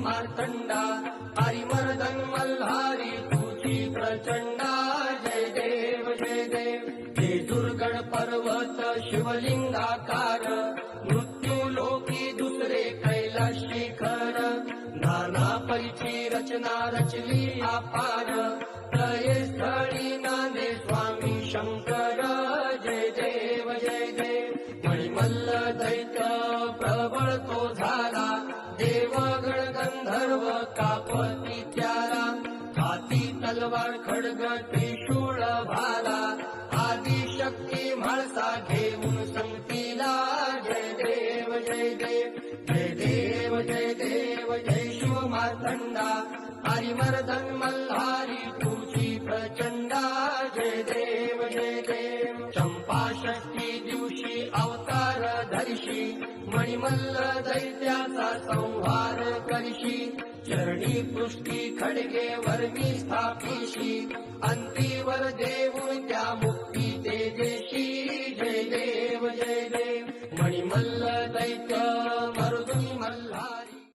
मार्तंडा मल्हारी जय देव पर्वत शिवलिंगाकार। मृत्यू लोकी दुसरे कैलास शिखर। नाना परिची रचना रचली अपार स्वामी जय देव जय देव मणिमल्ल दैत्य प्रबळ तो झाला देवगण गंधर्व कापती त्याला हाती तलवार खडग त्रिशूळ भाला आदी शक्ती म्हाळसा घेऊन संगतीला जय देव जय देव जय देव जय देव जय शिव मार्तंडा हरिमर्दन मल्हारी तुझी प्रचंडा जय देव ऐशी मणिमल्ल दैत्याचा संहार करीशी चरणी पृष्टी खडगे वर्मी स्थापिशी अंतीवर देव त्या मुक्ती ते देशी जय देव जय देव. मणिमल्ल दैत्या